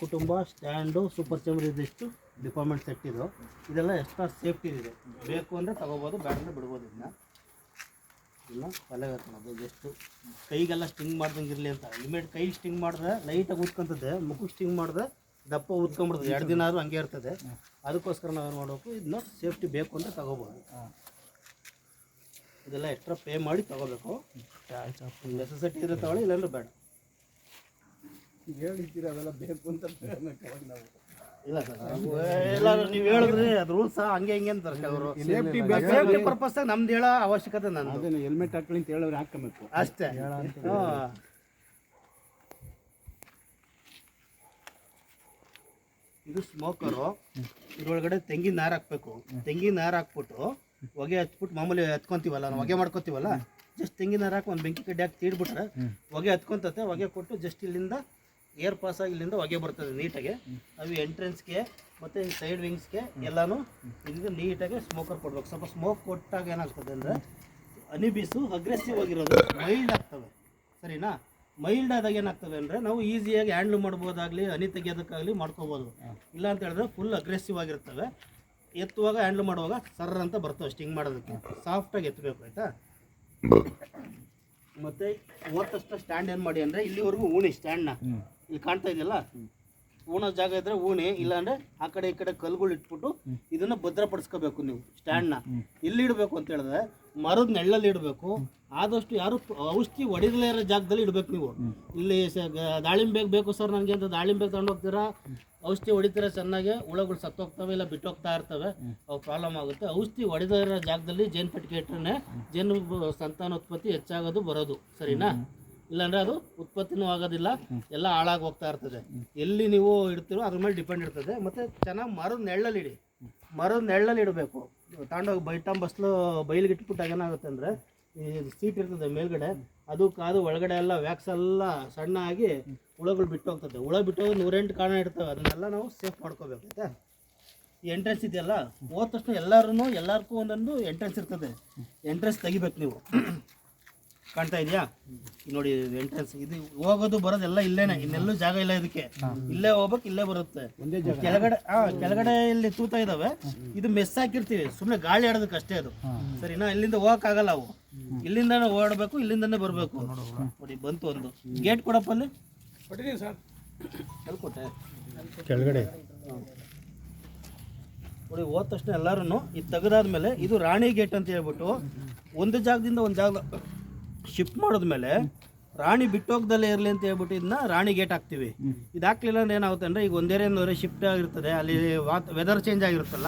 ಕುಟುಂಬ stand super chamber ಇದಿಷ್ಟು department set ಇದು. ಇದೆಲ್ಲ ಎಕ್ಸ್ಟ್ರಾ ಸೇಫ್ಟಿ ಇದೆ. ಬೇಕು ಅಂದರೆ ತಗೋಬೋದು ಬೇಡ ಅಂದರೆ ಬಿಡ್ಬೋದು ಇದನ್ನ. ಇಲ್ಲ ತಲೆಗೆ ಹಾಕೋದು ಜಸ್ಟು ಕೈಗೆಲ್ಲ ಸ್ಟಿಂಗ್ ಮಾಡ್ದಂಗೆ ಇರಲಿ ಅಂತ. ಲಿಮಿಟ್ ಕೈ ಸ್ಟಿಂಗ್ ಮಾಡಿದ್ರೆ ಲೈಟಾಗಿ ಉತ್ಕೊಂತದೆ ಮುಖಕ್ಕೆ ಸ್ಟಿಂಗ್ ಮಾಡಿದ್ರೆ ದಪ್ಪ ಉತ್ಕೊಂಡ್ಬಿಡ್ತದೆ ಎರಡು ದಿನ ಆದರೂ ಹಂಗೆ ಇರ್ತದೆ. ಅದಕ್ಕೋಸ್ಕರ ನಾವೇನು ಮಾಡಬೇಕು ಇದನ್ನ ಸೇಫ್ಟಿ ಬೇಕು ಅಂದರೆ ತಗೋಬೋದು. ಇದೆಲ್ಲ ಎಕ್ಸ್ಟ್ರಾ ಪೇ ಮಾಡಿ ತಗೋಬೇಕು. ನೆಸೆಸಿಟಿ ಇದ್ರೆ ತಗೊಳ್ಳಿ ಇಲ್ಲಾಂದ್ರೆ ಬೇಡ. ಹೇಳಿದ್ದೀರ ಅವೆಲ್ಲ ಬೇಕು ಅಂತ ನಾವು. ಇಲ್ಲ ಸರ್ ಎಲ್ಲರೂ ನೀವು ಹೇಳಿದ್ರಿ ಅದು ರೂಲ್ಸ್ ಹಂಗೆ ಹಿಂಗೆ ಅಂತಾರೆ ಅವರು. ಸೇಫ್ಟಿ ಸೇಫ್ಟಿ ಪರ್ಪಸ್ ನಮ್ದು ಹೇಳೋ ಅವಶ್ಯಕತೆ ನಾನು ಹೆಲ್ಮೆಟ್ ಹಾಕೊಳ್ಳಿ ಅಂತ ಹೇಳೋರು ಹಾಕ್ಕೊಬೇಕು ಅಷ್ಟೇ. ಇದು ಸ್ಮೋಕರು ಇದ್ರೊಳಗಡೆ ತೆಂಗಿನ ನಾರು ಹಾಕ್ಬೇಕು. ತೆಂಗಿನ ನಾರು ಹಾಕ್ಬಿಟ್ಟು ಹೊಗೆ ಹಚ್ಬಿಟ್ಟು ಮಾಮೂಲಿ ಹತ್ಕೊಂತೀವಲ್ಲ ನಾವು ಹೊಗೆ ಮಾಡ್ಕೊತೀವಲ್ಲ ಜಸ್ಟ್ ತೆಂಗಿನ ನಾರು ಹಾಕಿ ಒಂದು ಬೆಂಕಿ ಕಡ್ಡಿ ಹಾಕಿ ತೀಡ್ಬಿಟ್ರೆ ಹೊಗೆ ಹತ್ಕೊಂತತೆ ಹೊಗೆ ಕೊಟ್ಟು ಜಸ್ಟ್ ಇಲ್ಲಿಂದ ಏರ್ ಪಾಸ್ ಆಗಿ ಇಲ್ಲಿಂದ ಹೊಗೆ ಬರ್ತದೆ ನೀಟಾಗಿ. ಅವು ಎಂಟ್ರೆನ್ಸ್ಗೆ ಮತ್ತು ಸೈಡ್ ವಿಂಗ್ಸ್ಗೆ ಎಲ್ಲನೂ ಇಲ್ಲಿಂದ ನೀಟಾಗಿ ಸ್ಮೋಕರ್ ಕೊಡ್ಬೇಕು. ಸ್ವಲ್ಪ ಸ್ಮೋಕ್ ಕೊಟ್ಟಾಗ ಏನಾಗ್ತದೆ ಅಂದರೆ ಅನಿಬಿಸು ಅಗ್ರೆಸಿವ್ ಆಗಿರೋದು ಮೈಲ್ಡ್ ಆಗ್ತವೆ. ಸರಿನಾ? ಮೈಲ್ಡ್ ಆದಾಗ ಏನಾಗ್ತದೆ ಅಂದರೆ ನಾವು ಈಸಿಯಾಗಿ ಹ್ಯಾಂಡ್ಲ್ ಮಾಡ್ಬೋದಾಗಲಿ, ಹನಿ ತೆಗೆಯೋದಕ್ಕಾಗಲಿ ಮಾಡ್ಕೋಬೋದು. ಇಲ್ಲ ಅಂತ ಹೇಳಿದ್ರೆ ಫುಲ್ ಅಗ್ರೆಸಿವ್ ಆಗಿರ್ತವೆ. ಎತ್ತುವಾಗ ಹ್ಯಾಂಡ್ಲ್ ಮಾಡುವಾಗ ಸರ್ರ ಅಂತ ಬರ್ತವೆ ಸ್ಟಿಂಗ್ ಮಾಡೋದಕ್ಕೆ. ಸಾಫ್ಟಾಗಿ ಎತ್ತಬೇಕು, ಆಯಿತಾ? ಮತ್ತು ತಕ್ಷಣ ಸ್ಟ್ಯಾಂಡ್ ಏನು ಮಾಡಿ ಅಂದರೆ ಇಲ್ಲಿವರೆಗೂ ಊಣಿ ಸ್ಟ್ಯಾಂಡ್ನ ಇಲ್ಲಿ ಕಾಣ್ತಾ ಇದೆಯಲ್ಲ? ಊಣ ಜಾಗ ಇದ್ರೆ ಊಣಿ ಇಲ್ಲಾಂದ್ರೆ ಆ ಕಡೆ ಈ ಕಡೆ ಕಲ್ಗಳು ಇಟ್ಬಿಟ್ಟು ಇದನ್ನ ಭದ್ರಪಡಿಸ್ಕೋಬೇಕು ನೀವು ಸ್ಟ್ಯಾಂಡ್ನ ಇಲ್ಲಿ ಇಡಬೇಕು ಅಂತ ಹೇಳಿದ್ರೆ ಮರದ ನೆಳ್ಳಲ್ಲಿ ಇಡಬೇಕು. ಆದಷ್ಟು ಯಾರು ಔಷಧಿ ಹೊಡಿದಲೇ ಇರೋ ಜಾಗದಲ್ಲಿ ಇಡಬೇಕು ನೀವು. ಇಲ್ಲಿ ದಾಳಿಂಬೆ ಬೇಕು ಸರ್ ನನಗೆ ಅಂತ ದಾಳಿಂಬೆ ತಗೊಂಡು ಹೋಗ್ತೀರಾ? ಔಷಧಿ ಹೊಡಿತೀರ ಚೆನ್ನಾಗಿ ಹುಳಗಳು ಸತ್ತೋಗ್ತವೆ ಇಲ್ಲ ಬಿಟ್ಟೋಗ್ತಾ ಇರ್ತವೆ ಅವು ಪ್ರಾಬ್ಲಮ್ ಆಗುತ್ತೆ. ಔಷಧಿ ಹೊಡೆದ ಇರೋ ಜಾಗದಲ್ಲಿ ಜೇನು ಪಟ್ಟಿಗೆ ಇಟ್ಟರೆ ಜೇನು ಸಂತಾನೋತ್ಪತ್ತಿ ಹೆಚ್ಚಾಗೋದು ಬರೋದು ಸರಿನಾ? ಇಲ್ಲಾಂದ್ರೆ ಅದು ಉತ್ಪತ್ತಿನೂ ಆಗೋದಿಲ್ಲ. ಎಲ್ಲ ಹಾಳಾಗಿ ಹೋಗ್ತಾ ಇರ್ತದೆ. ಎಲ್ಲಿ ನೀವು ಇಡ್ತೀರೋ ಅದ್ರ ಮೇಲೆ ಡಿಪೆಂಡ್ ಇರ್ತದೆ. ಮತ್ತೆ ಚೆನ್ನಾಗಿ ಮರದ ನೆಳ್ಳಲ್ಲಿ ಇಡಿ. ಮರದ ನೆಳ್ಳಲ್ಲಿ ಇಡಬೇಕು. ತಗೊಂಡೋಗಿ ಬೈಟಮ್ ಬಸ್ಲು ಬೈಲಿಗೆ ಇಟ್ಬಿಟ್ಟಾಗ ಏನಾಗುತ್ತೆ ಅಂದರೆ ಈ ಸೀಟ್ ಇರ್ತದೆ ಮೇಲ್ಗಡೆ. ಅದು ಕಾದು ಒಳಗಡೆ ಎಲ್ಲ ವ್ಯಾಕ್ಸ್ ಎಲ್ಲ ಸಣ್ಣ ಆಗಿ ಹುಳಗಳು ಬಿಟ್ಟು ಹೋಗ್ತದೆ. ಹುಳ ಬಿಟ್ಟು ನೂರೆಂಟು ಕಾರಣ ಇರ್ತವೆ. ಅದನ್ನೆಲ್ಲ ನಾವು ಸೇಫ್ ಮಾಡ್ಕೋಬೇಕು ಆಯ್ತಾ? ಎಂಟ್ರೆನ್ಸ್ ಇದೆಯಲ್ಲ ಹೋದ ತಕ್ಷಣ ಎಲ್ಲರೂ ಎಲ್ಲರಿಗೂ ಒಂದೊಂದು ಎಂಟ್ರೆನ್ಸ್ ಇರ್ತದೆ. ಎಂಟ್ರೆನ್ಸ್ ತೆಗಿಬೇಕು ನೀವು. ಕಾಣ್ತಾ ಇದೆಯಾ? ನೋಡಿ ಎಂಟ್ರೆನ್ಸ್ ಇದು ಹೋಗೋದು ಬರೋದೆಲ್ಲ ಇಲ್ಲೇನೆ. ಇನ್ನೆಲ್ಲೂ ಜಾಗ ಇಲ್ಲ ಇದಕ್ಕೆ. ಇಲ್ಲೇ ಹೋಗ್ಬೇಕು ಇಲ್ಲೇ ಬರುತ್ತೆ. ಕೆಳಗಡೆ ಹಾ ಕೆಳಗಡೆ ಇಲ್ಲಿ ತೂತ ಇದಾವೆ. ಇದು ಮೆಸ್ ಹಾಕಿರ್ತೀವಿ. ಸುಮ್ಮನೆ ಗಾಳಿ ಆಡೋದಕ್ಕೆ ಅಷ್ಟೇ ಅದು. ಸರಿನಾ ಇಲ್ಲಿಂದ ಹೋಗಕ್ ಆಗಲ್ಲ ಅವು. ಇಲ್ಲಿಂದಾನೆ ಓಡಬೇಕು ಇಲ್ಲಿಂದಾನೆ ಬರಬೇಕು. ನೋಡಿ ಬಂತು ಒಂದು. ಗೇಟ್ ಕೊಡಪ್ಪ ಅಲ್ಲಿ. ಕೊಟ್ಟಿದ್ದೀನಿ ಸರ್. ಎಲ್ಲಿ ಕೊಟ್ಟೆ ಕೆಳಗಡೆ. ನೋಡಿ ಹೋದ ತಕ್ಷಣ ಎಲ್ಲಾರು ಇದು ತೆಗೆದಾದ್ಮೇಲೆ ಇದು ರಾಣಿ ಗೇಟ್ ಅಂತ ಹೇಳ್ಬಿಟ್ಟು ಒಂದು ಜಾಗದಿಂದ ಒಂದು ಜಾಗ ಶಿಫ್ಟ್ ಮಾಡಿದ್ಮೇಲೆ ರಾಣಿ ಬಿಟ್ಟೋಗ್ದಲ್ಲೇ ಇರಲಿ ಅಂತ ಹೇಳ್ಬಿಟ್ಟು ಇದನ್ನ ರಾಣಿ ಗೇಟ್ ಹಾಕ್ತೀವಿ. ಇದು ಹಾಕ್ಲಿಲ್ಲ ಅಂದ್ರೆ ಏನಾಗುತ್ತೆ ಅಂದ್ರೆ ಈಗ ಒಂದೇ ಶಿಫ್ಟ್ ಆಗಿರ್ತದೆ ಅಲ್ಲಿ ವಾತ್ ವೆದರ್ ಚೇಂಜ್ ಆಗಿರುತ್ತಲ್ಲ.